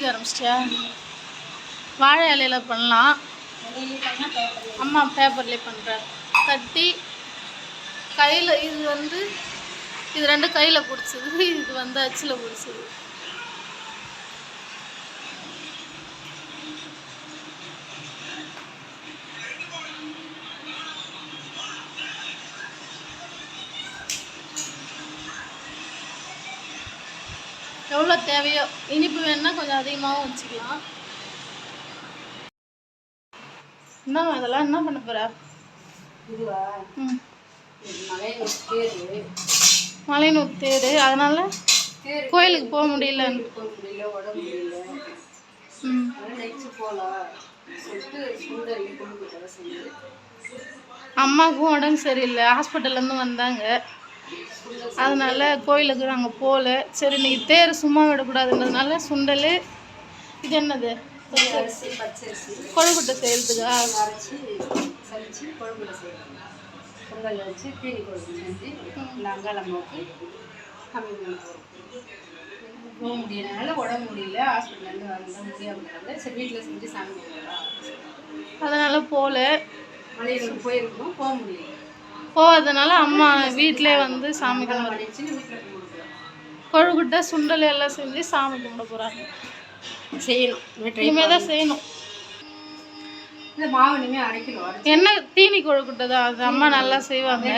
தீக்க ஆரம்பிச்சிட்டியா? வாழை இலையில பண்ணலாம். அம்மா பேப்பர்லேயே பண்ணுறேன் தட்டி கையில் இது வந்து இது ரெண்டு கையில் பிடிச்சது. இது வந்து அச்சில் பிடிச்சது. எவ்வளோ தேவையோ இனிப்பு வேணும்னா கொஞ்சம் அதிகமாகவும் வச்சுக்கலாம். என்ன அதெல்லாம் என்ன பண்ண போற? இதுவா? ம். மலையனூர் தேர். அதனால கோயிலுக்கு போக முடியல. அம்மாவுக்கும் உடம்பு சரியில்லை. ஹாஸ்பிட்டல்லேருந்து வந்தாங்க. அதனால் கோயிலுக்கு நாங்கள் போகல சரி இன்றைக்கி தேர் சும்மா விடக்கூடாதுன்றதுனால சுண்டல் இது என்னது? அரிசி பச்சரிசி கொழுக்கட்டை செய்யறதுக்கா? பொங்கல் வச்சு தீனி கொழுக்கு செஞ்சு அங்காளம் அங்காளம்மாவுக்கு கம்மி போக முடியறதுனால உடம்பு முடியல ஹாஸ்பிட்டல்லேருந்து வந்தால் முடியாமல் சரி வீட்டில் செஞ்சு சாமி அதனால் போகல மலையில் போயிருக்கோம் போக முடியல. போகாதனால அம்மா வீட்டிலே வந்து சாமி கும்பிட கொழுக்கட்டை சுண்டல் எல்லாம் செஞ்சு சாமி கும்பிட போகிறாங்க செய்யணும். இனிமேல் தான் செய்யணும். என்ன தீனி கொழுக்கட்டை தான். அது அம்மா நல்லா செய்வாங்க.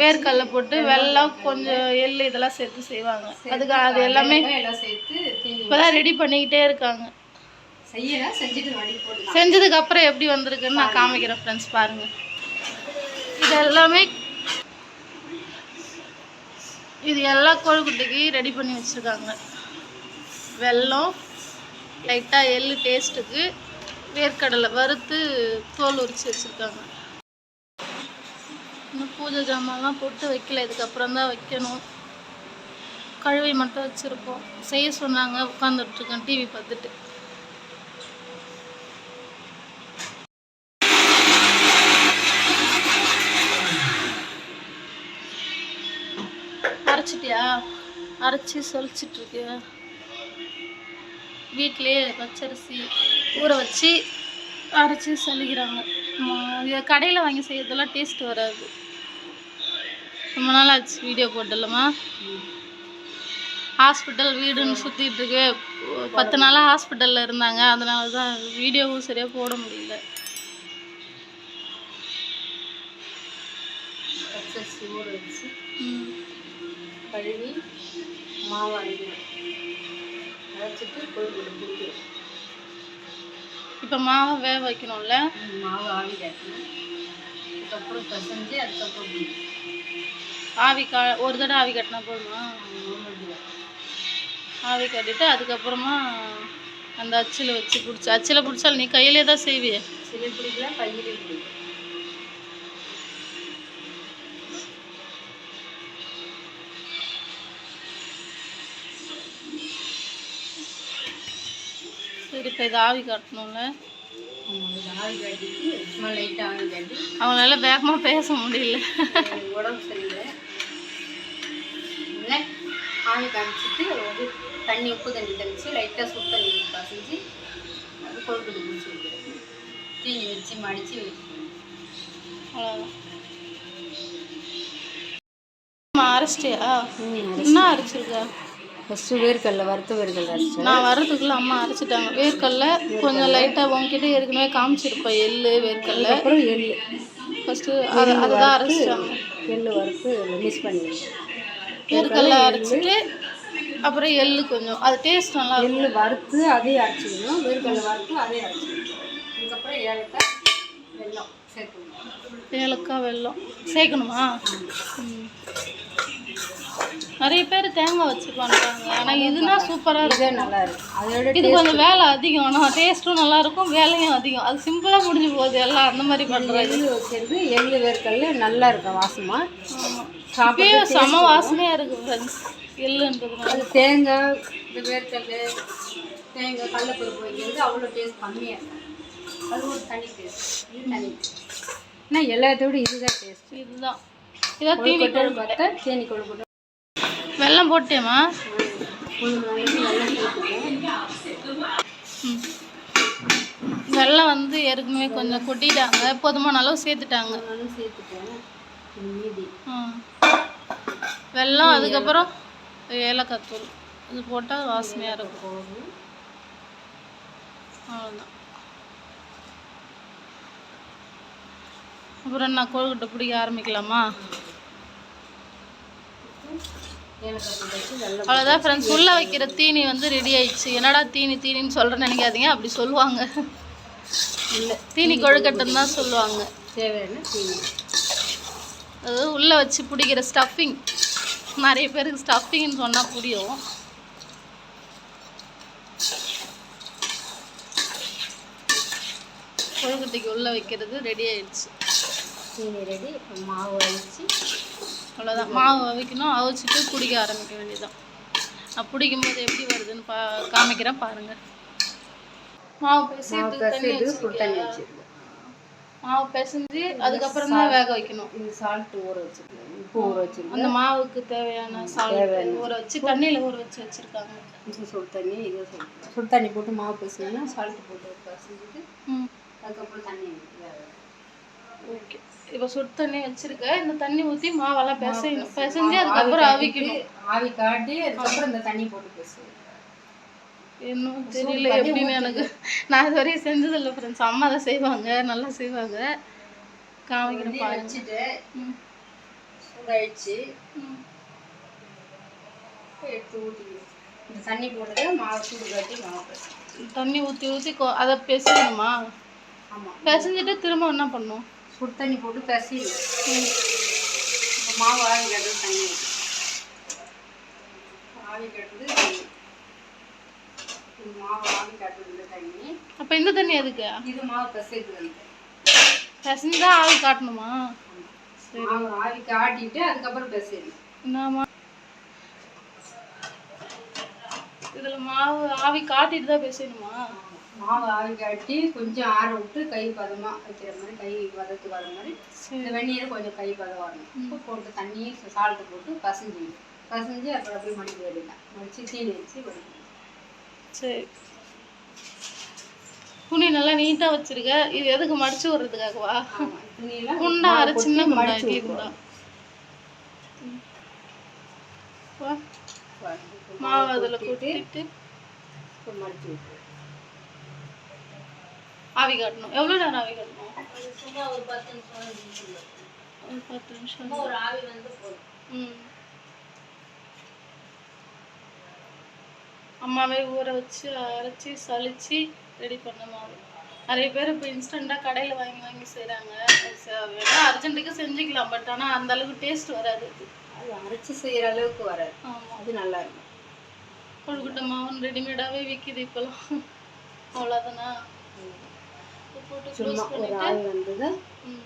வேர்க்கடலை போட்டு வெல்லம் கொஞ்சம் எள்ளு இதெல்லாம் சேர்த்து செய்வாங்க. அதுக்கு அது எல்லாமே எல்லாம் சேர்த்து தீனி இப்போதான் ரெடி பண்ணிக்கிட்டே இருக்காங்க. செஞ்சதுக்கு அப்புறம் எப்படி வந்திருக்குன்னு நான் காமிக்கிறேன் ஃப்ரெண்ட்ஸ் பாருங்க. இது எல்லாமே இது எல்லா கோழிக்குட்டைக்கு ரெடி பண்ணி வச்சுருக்காங்க. வெல்லம் லைட்டாக எள்ளு டேஸ்ட்டுக்கு வேர்க்கடலை வறுத்து தோல் உரிச்சு வச்சுருக்காங்க. இன்னும் பூஜை ஜாமான்லாம் போட்டு வைக்கல இதுக்கப்புறம் தான் வைக்கணும். கழுவை மட்டும் வச்சுருக்கோம் செய்ய சொன்னாங்க உட்காந்துட்ருக்கேன் டிவி பார்த்துட்டு. அரைச்சிட்டியா? அரைச்சி சொல்லிச்சிட்டு இருக்கியா வீட்டிலேயே பச்சரிசி ஊற வச்சு அரைச்சி சலிக்கிறாங்க கடையில் வாங்கி செய்யறதெல்லாம் டேஸ்ட் வராது. ரொம்ப நாள் ஆச்சு வீடியோ போட்டலமா ஹாஸ்பிட்டல் வீடுன்னு சுற்றிட்டு இருக்கு பத்து நாளாக ஹாஸ்பிட்டலில் இருந்தாங்க. அதனால தான் வீடியோவும் சரியாக போட முடியல. ஊற வச்சு. கழுவி மாவு அரைக்கணும். அரைச்சிட்டு கொழுக்கட்டை பிடிக்கணும் இப்போ மாவை வேக வைக்கணும்ல? மாவு ஆவி காட்டணும் அதுக்கப்புறம் பிசைஞ்சு அதுக்கப்புறம். ஆவி கா ஒரு தடவை ஆவி கட்டினா போதுமா? ஆவி கட்டிட்டு அதுக்கப்புறமா அந்த அச்சில் வச்சு பிடிச்சி அச்சில் பிடிச்சாலும் நீ கையிலே தான் செய்வியே? சில பிடிக்கலாம் கையிலே பிடிக்கும். இப்போ இது ஆவி காட்டணும்ல? அவங்களால வேகமாக பேச முடியல. உடம்பு சரியில்லை ஆவி காமிச்சிட்டு வந்து தண்ணி உப்பு தண்ணி தெளித்து லைட்டாக சுடு தண்ணி பசைஞ்சு அது கொழுக்கட்டை பிடிச்சி வைக்கிறது வச்சு மடித்து வைக்கணும் அவ்வளோதான் அரைச்சிட்டியா என்ன அரைச்சிருக்கா? ஃபஸ்ட்டு வேர்க்கடலை வறுத்த வேர்க்கடலை அரைச்சேன் நான் வர்றதுக்குள்ள அம்மா அரைச்சிட்டாங்க. வேர்க்கடல கொஞ்சம் லைட்டாக உங்ககிட்ட ஏற்கனவே காமிச்சிருப்பேன். எள்ளு வேர்க்கடல. அப்புறம் எள் ஃபஸ்ட்டு அதை அதை தான் அரைச்சிட்டாங்க. எள் வறுத்து மிக்ஸ் பண்ணி வேர்க்கடல அரைச்சிட்டு அப்புறம் எள்ளு கொஞ்சம். அது டேஸ்ட் நல்லா எள் வறுத்து அதையும் அரைச்சிக்கணும். வேர்க்கடலை வறுத்து அதையும் அரைச்சிக்கணும். அதுக்கப்புறம் ஏலக்காய் வெல்லம் சேர்த்துக்கணும். ஏலக்காய் வெல்லம். சேர்க்கணுமா. நிறைய பேர் தேங்காய் வச்சு பண்ணுறாங்க ஆனால் இதுனா சூப்பராக இருக்கும் நல்லா இருக்கும். அதோட இது கொஞ்சம் வேலை அதிகம். ஆனால் டேஸ்ட்டும் நல்லா இருக்கும் வேலையும் அதிகம். அது சிம்பிளாக முடிஞ்சு போகுது. எல்லாம் அந்த மாதிரி பண்ணுறாங்க எள் வச்சிருந்து எள் வேர்க்கடலை நல்லா இருக்கும் வாசமாக இப்பயே செம வாசனையாக இருக்குது ஃப்ரெண்ட்ஸ் எள்ளுன்றதுனால. அது தேங்காய் இந்த வேர்க்கடலை தேங்காய் கடலப்பருப்பு வைக்கிறது அவ்வளோ டேஸ்ட் கம்மியாக இருக்கும் அது ஒரு தனி டேஸ்ட் இது தனி ஆனால் எல்லாத்தோட இதுதான் டேஸ்ட் இதுதான். இதான் தீனி பார்த்தா தேனி கொழுக்கட்டை வெள்ளம் போட்டேம்மா. வெள்ளம் வந்து ஏற்கனவே கொஞ்சம் கொட்டிட்டாங்க. போதுமான அளவு சேர்த்துட்டாங்க. வெள்ளம் வெல்லம் அதுக்கப்புறம் ஏலக்காய் தூள். இது போட்டால் வாசனையாக இருக்கும். அவ்வளோதான் அப்புறம் நான் கொழுக்கட்டை பிடிக்க ஆரம்பிக்கலாமா ஏலக்காய் தூள் வச்சு வெள்ளம் அவ்வளோதான் ஃப்ரெண்ட்ஸ் உள்ளே வைக்கிற தீனி வந்து ரெடி ஆயிடுச்சு. என்னடா தீனி தீனின்னு சொல்கிறேன்னு நினைக்காதீங்க. அப்படி சொல்லுவாங்க. இல்லை. தீனி கொழுக்கட்டைன்னு தான் சொல்லுவாங்க. தேவையான தீனி. அது உள்ளே வச்சு பிடிக்கிற ஸ்டஃபிங் நிறைய பேருக்கு ஸ்டஃபிங்னு சொன்னால் புரியும். கொழுக்கட்டைக்கு உள்ளே வைக்கிறது ரெடி ஆயிடுச்சு. தீனி ரெடி மாவு அரைச்சி அவ்வளோதான் மாவு அவிக்கணும் அவிச்சிட்டு பிடிக்க ஆரம்பிக்க வேண்டியதுதான். நான் பிடிக்கும் போது எப்படி வருதுன்னு பா காமிக்கிறேன் பாருங்க. மாவு பிசைறதுக்கு தண்ணி? வச்சிருக்கேன். மாவு பிசைஞ்சு அதுக்கப்புறம் தான் வேக வைக்கணும். இது சால்ட் ஊற வச்சிருக்கேன். உப்பு ஊற வச்சிருக்கேன். அந்த மாவுக்கு தேவையான சால்ட் ஊற வச்சு தண்ணியில் ஊற வச்சு வச்சுருக்காங்க. இது சுடு தண்ணி இது சுடு தண்ணி. போட்டு மாவு பிசைனா சால்ட் போட்டு பிசைஞ்சிட்டு ம். அதுக்கப்புறம் தண்ணி. ஓகே இப்போ சுடு தண்ணி வச்சிருக்க. இந்த தண்ணி ஊற்றி மாவெல்லாம் பிசையணும் பிசைஞ்சு அதுக்கப்புறம் அவிக்கணும் ஆவி காட்டி அதுக்கப்புறம் இந்த தண்ணி போட்டு பிசை. இன்னும் தெரியல எப்படின்னு எனக்கு. நான் இது வரையும் செஞ்சதில்லை ஃப்ரெண்ட்ஸ் அம்மா தான் செய்வாங்க நல்லா செய்வாங்க. காமிக்கிறேன் வச்சுட்டு சூடாயிடுச்சு. எடுத்து ஊற்றிக்கணும் இந்த தண்ணி போட்டதை மாவு சூடு காட்டி மாவு பிசை. தண்ணி ஊற்றி ஊற்றி அதை பிசையணுமா? ஆமாம் பிசைஞ்சிட்டு திரும்ப என்ன பண்ணும்? சுடு தண்ணி போட்டு பிசையணும் இப்போ மாவு ஆவி கட்டுறது தண்ணி. ஆவி. இது மாவு ஆவி கட்டுறது தண்ணி. அப்போ இந்த தண்ணி எதுக்கு? இது மாவு பிசைது வந்து. பிசைஞ்சா ஆவி காட்டணுமா? ஆவி காட்டிட்டு அதுக்கப்புறம் பிசையணும். என்னம்மா? இதில் மாவு ஆவி காட்டிட்டு தான் பிசையணுமா? மாவு ஆவி காட்டி கொஞ்சம் ஆற விட்டு கை பதமாக வைக்கிற மாதிரி கை பதத்துக்கு வர மாதிரி. இந்த வெந்நீர் கொஞ்சம் கை பதம் வரணும் உப்பு போட்டு தண்ணி சால்ட்டு போட்டு பசஞ்சு பசஞ்சு அப்புறம் அப்படியே மடிக்க வேண்டியதான் மடிச்சு தீனி வச்சு வடிக்கணும். சரி. துணி நல்லா நீட்டாக வச்சிருக்க. இது எதுக்கு மடிச்சு விடுறதுக்காகவா? குண்டா அரை சின்ன குண்டா இட்லி. குண்டா மாவு அதில் கொட்டிட்டு. மடிச்சு விட்டுருவோம். ஆவி காட்டணும். எவ்வளோ நேரம் ஆவி காட்டணும்? ஒரு பத்து நிமிஷம். ஒரு ஆவி வந்து ம். அம்மாவே ஊற வச்சு அரைச்சி சலிச்சு ரெடி பண்ண மாவு. நிறைய பேர் இப்போ இன்ஸ்டண்ட்டாக கடையில் வாங்கி வாங்கி செய்கிறாங்க வேணா அர்ஜென்ட்டுக்கு செஞ்சுக்கலாம் பட் ஆனால் அந்த அளவுக்கு டேஸ்ட் வராது அது அரைச்சி செய்கிற அளவுக்கு வராது. ஆமாம் அது நல்லா இருக்கும். கொழுக்கட்டை மாவுன்னு ரெடிமேடாகவே விற்கிது இப்போலாம் அவ்வளோதானா போட்டு சும்மா ஒரு ஆவி வந்தது ம்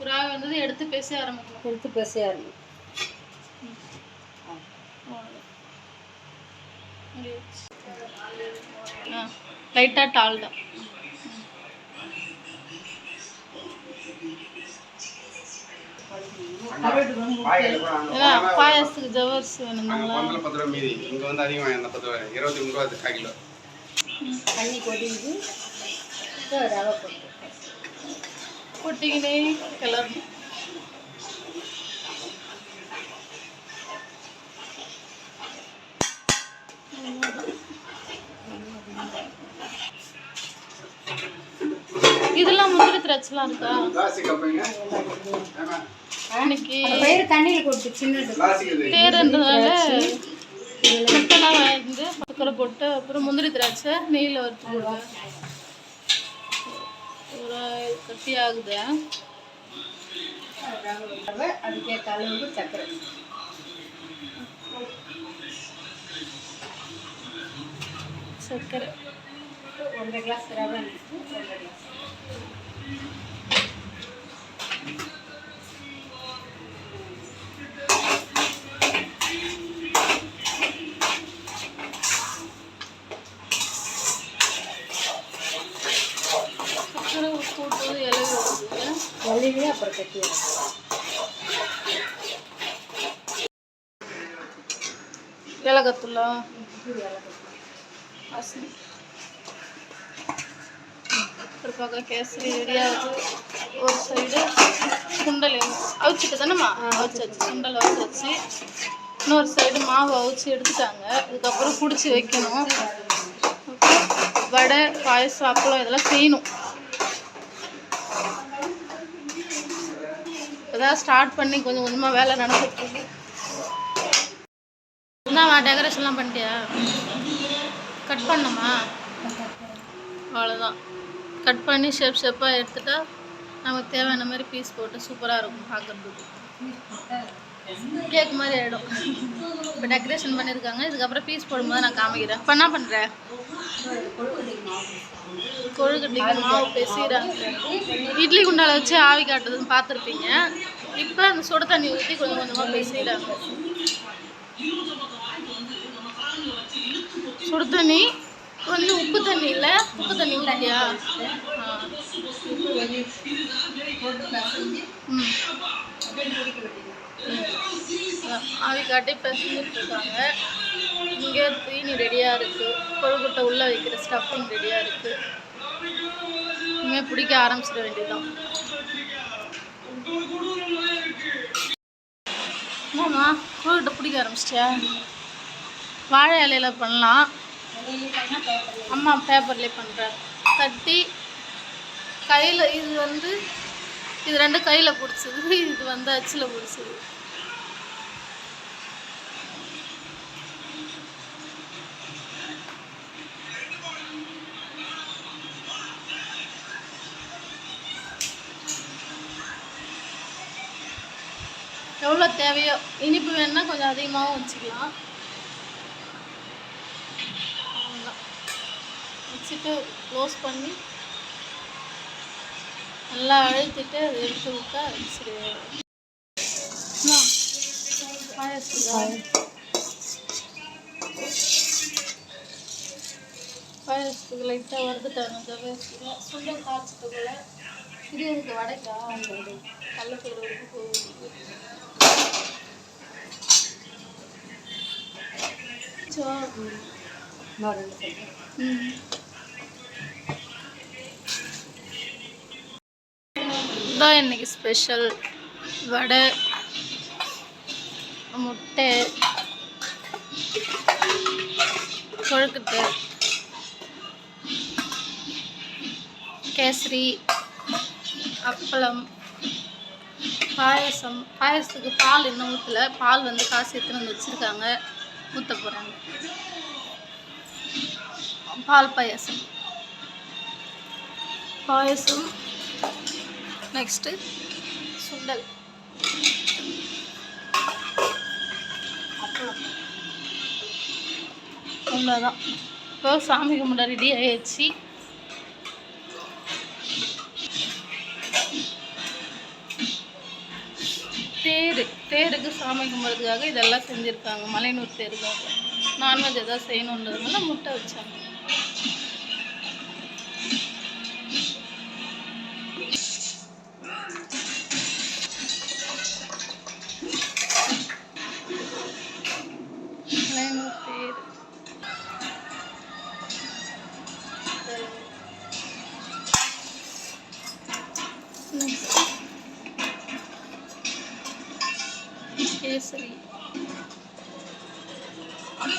ஒரு ஆவி வந்தது எடுத்து பேச ஆரம்பிக்கணும். எடுத்து பிசைய ஆரம்பிக்கும் லைட்டாக ஏன்னா பாயாசத்துக்கு ஜவர்ஸ் வேணுங்களா பத்து ரூபா மீதி. இங்கே வந்து அதிகமாக என்ன பத்து ரூபா இருபத்தி மூணு ரூபா கால். கிலோ தண்ணி இப்போ ரவை போட்டு. கொட்டிக்கினே இதெல்லாம் முந்திரி திராட்சைலாம் இருக்கா? இன்னைக்கு பயிர் தண்ணியில் போட்டு இது. தேர்ன்றதுனால முட்டைலாம் வந்து சக்கரை போட்டு அப்புறம் முந்திரி திராட்சை நெய்யில் வறுத்து போடுவேன். ஒரு கட்டி ஆகுது ரவை அதுக்கேற்ற அளவுக்கு சர்க்கரை சர்க்கரை ஒன்றரை கிளாஸ் ரவை வாசனை ஒரு பக்கம் கேசரி ரெடியாகுது ஒரு சைடு சுண்டல் அவிச்சிட்டு தானேம்மா அவிச்சாச்சு. சுண்டல் அவிச்சாச்சு. இன்னொரு சைடு மாவு அவிச்சு எடுத்துட்டாங்க. இதுக்கப்புறம் பிடிச்சி வைக்கணும். வடை பாயசம் அப்பளம் இதெல்லாம் செய்யணும். இப்போதான் ஸ்டார்ட் பண்ணி கொஞ்சம் கொஞ்சமாக வேலை நடந்துட்டு இருக்கு. என்னவா டெக்கரேஷன்லாம் பண்ணிட்டியா? கட் பண்ணுமா அவ்வளோதான் கட் பண்ணி ஷேப் ஷேப்பாக எடுத்துட்டா நமக்கு தேவையான மாதிரி பீஸ் போட்டு சூப்பராக இருக்கும் பார்க்குறதுக்கு கேக் மாதிரி ஆகிடும் இப்போ டெக்கரேஷன் பண்ணியிருக்காங்க இதுக்கப்புறம் பீஸ் போடும்போது நான் காமிக்கிறேன். இப்போ என்ன பண்ணுறேன் கொழுக்கட்டைக்கு மாவு பேசிடுறாங்க இட்லி குண்டால வச்சு ஆவி காட்டுறதுன்னு பார்த்துருப்பீங்க. இப்போ அந்த சுட தண்ணி ஊற்றி கொஞ்சம் கொஞ்சமாக பேசிடுறாங்க சுடு தண்ணி கொஞ்சம் உப்பு தண்ணி இல்லை? உப்பு தண்ணி ஊற்றிட்டியா ஆவிக்காட்டி பேசிட்டு இருக்காங்க இங்கே தீனி ரெடியாக இருக்குது கொழுக்கட்டை உள்ளே வைக்கிற ஸ்டஃபிங் ரெடியாக இருக்குது இனிமேல் பிடிக்க ஆரம்பிச்சிட வேண்டியதுதான். ஆமாம் கொழுக்கட்டை பிடிக்க ஆரம்பிச்சிட்டியா? வாழை இலையில பண்ணலாம். அம்மா பேப்பர்லேயே பண்ணுறாங்க தட்டி கையில் இது வந்து இது ரெண்டு கையில் பிடிச்சது. இது வந்து அச்சில் பிடிச்சது. எவ்வளோ தேவையோ இனிப்பு வேணும்னா கொஞ்சம் அதிகமாகவும் வச்சுக்கலாம். அவ்வளோதான் வச்சுட்டு க்ளோஸ் பண்ணி நல்லா அழுத்திட்டு அது எடுத்து விட்டா சரியாயிடும் அம்மா, பாயாசத்துக்கு பாயாசத்துக்கு லைட்டாக வறுத்துட்டாங்க ஜவ்வாசியில் சுண்டல் காய்ச்சத்துக்குள்ள இது எனக்கு வடைக்கா? கள்ளப்பயிறு வரைக்கும் போகுது சோ இன்னைக்கு ஸ்பெஷல் வடை முட்டை கொழுக்கட்டை கேசரி அப்பளம் பாயசம் பாயசத்துக்கு பால் இன்னும் ஊற்றல பால் வந்து காசு எடுத்துன்னு வந்து வச்சுருக்காங்க? ஊற்ற போகிறாங்க பால் பாயாசம். பாயசம். நெக்ஸ்ட்டு சுண்டல். அப்புறம் அவ்வளோதான் இப்போ சாமி கும்பிட ரெடி ஆயிடுச்சு. தேருக்கு சாமி கும்பிட்றதுக்காக இதெல்லாம் செஞ்சுருக்காங்க. மலையனூர் தேருக்காக நான்வெஜ் எதாவது செய்யணுன்றதுனால முட்டை வச்சாங்க.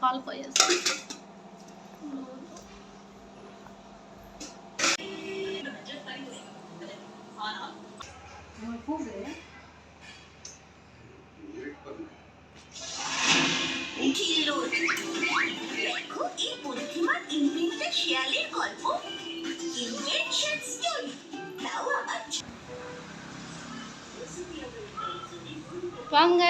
பால் பாயாசம் দেখো এই বুদ্ধিমান ইনভেন্টেড শিয়ালের গল্প ইনভেনশন স্টোরি তাও আবার வாங்க